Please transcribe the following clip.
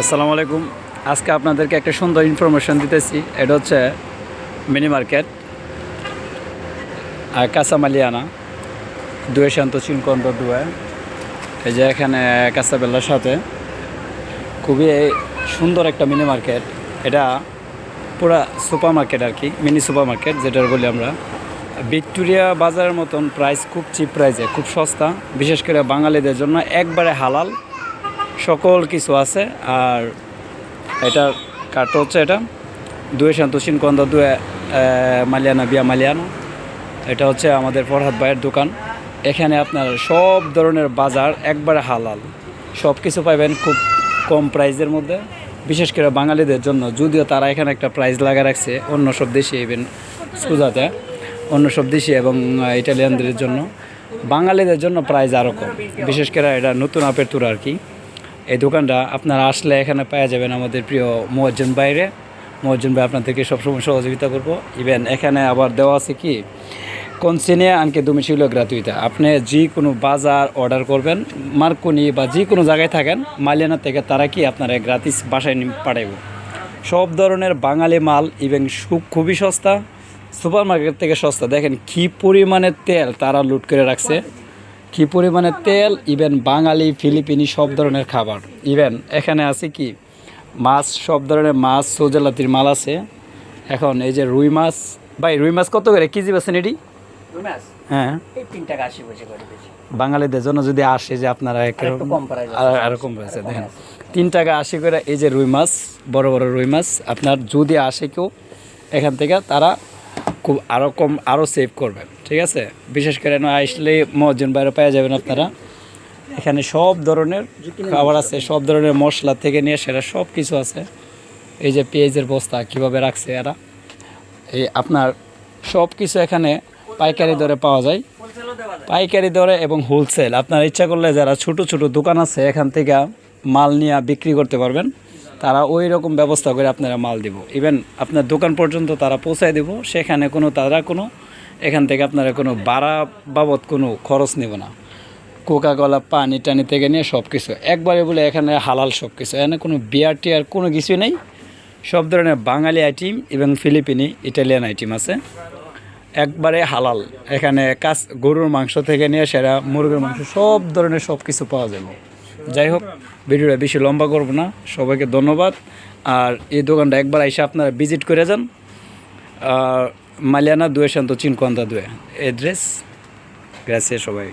আসসালামু আলাইকুম। আজকে আপনাদেরকে একটা সুন্দর ইনফরমেশন দিতেছি। এটা হচ্ছে মিনি মার্কেট আর কাঁচামালিয়ানা। দুয়ে শান্ত চিনকন্দ দুয়ে। এই যে এখানে কাঁচাবেল্লার সাথে খুবই সুন্দর একটা মিনি মার্কেট এটা পুরা সুপার মার্কেট আর কি মিনি সুপার মার্কেট যেটার বলি আমরা। ভিক্টোরিয়া বাজারের মতন প্রাইস খুব চিপ প্রাইসে খুব সস্তা। বিশেষ করে বাঙালিদের জন্য একবারে হালাল। সকল কিছু আছে, আর এটার কার্ড হচ্ছে এটা। দুয়ে শান্তসিন কন্দা দুয়ে মালিয়ানা, বিয়া মালিয়ানা। এটা হচ্ছে আমাদের ফরহাদ ভাইয়ের দোকান। এখানে আপনার সব ধরনের বাজার একবারে হালাল। সব কিছু পাবেন খুব কম প্রাইজের মধ্যে। বিশেষ করে বাঙালিদের জন্য, যদিও তারা এখানে একটা প্রাইজ লাগা রাখছে অন্য সব দেশে ইভেন সুজাতে, অন্য সব দেশে এবং ইটালিয়ানদের জন্য। বাঙালিদের জন্য প্রাইজ আরও কম। বিশেষ করে এটা নতুন আপের তুর আর কি। এই দোকানটা আপনারা আসলে এখানে পাওয়া যাবেন আমাদের প্রিয় মোয়াজ্জেন বাইরে মোয়াজ্জেন ভাই আপনাদেরকে সবসময় সহযোগিতা করব। ইভেন এখানে আবার দেওয়া আছে কি, কনসিনে আনকে দমিশিল গ্রাতুইতা আপনি যে কোনো বাজার অর্ডার করবেন, মার্কনি বা যে কোনো জায়গায় থাকেন, মালিয়ানা থেকে তারা কি আপনারা গ্রাতিস বাসায় পাঠাইব। সব ধরনের বাঙালি মাল ইভেন খুবই সস্তা সুপার মার্কেট থেকে সস্তা। দেখেন কি পরিমাণে তেল তারা লুট করে রাখছে। কি পরিমাণে তেল? ইভেন বাঙালি ফিলিপিনি সব ধরনের খাবার। ইভেন এখানে আছে কি? মাছ সব ধরনের মাছ সৌজালাতির মাল আছে। এখন এই যে রুই মাছ ভাই রুই মাছ কত করে? কেজি বেছেন এটি? হ্যাঁ। বাঙালিদের জন্য যদি আসে যে আপনারা আর কম রয়েছে দেখেন। তিন টাকা আশি করে এই যে রুই মাছ বড় বড় রুই মাছ আপনার যদি আসে কেউ এখান থেকে তারা খুব আরও কম আরও সেভ করবেন। ঠিক আছে? বিশেষ করে না আসলে মহাজন বাইরে পাওয়া যাবেন আপনারা। এখানে সব ধরনের খাবার আছে, সব ধরনের মশলা থেকে নিয়ে সেটা সব কিছু আছে। এই যে পেঁয়াজের বস্তা কীভাবে রাখছে এরা। এই আপনার সব কিছু এখানে পাইকারি দরে পাওয়া যায়। পাইকারি দরে এবং হোলসেল আপনার ইচ্ছা করলে যারা ছোট ছোট দোকান আছে, এখান থেকে মাল নিয়ে বিক্রি করতে পারবেন। তারা ওই রকম ব্যবস্থা করে আপনারা মাল দিব। ইভেন আপনার দোকান পর্যন্ত তারা পৌঁছায় দিব। সেখানে কোনো, তারা কোনো এখান থেকে আপনারা কোনো ভাড়া বাবদ কোনো খরচ নেব না। কোকা কলা পানি টানি থেকে নিয়ে সব কিছু একবারে বলে এখানে হালাল সব কিছু এখানে কোনো বিয়ার টিয়ার কোনো কিছুই নেই। সব ধরনের বাঙালি আইটেম এবং ফিলিপিনি ইটালিয়ান আইটেম আছে। একবারে হালাল। এখানে কাজ গরুর মাংস থেকে নিয়ে সেরা মুরগির মাংস সব ধরনের সব কিছু পাওয়া যাবে। যাই হোক, ভিডিওটা বেশি লম্বা করব না। সবাইকে ধন্যবাদ। আর এই দোকানটা একবার এসে আপনারা ভিজিট করে যান। আর মালিয়ানা দুয়ে শান্ত চিনকন্দা দুয়ে। এড্রেস গ্রাসে সবাই।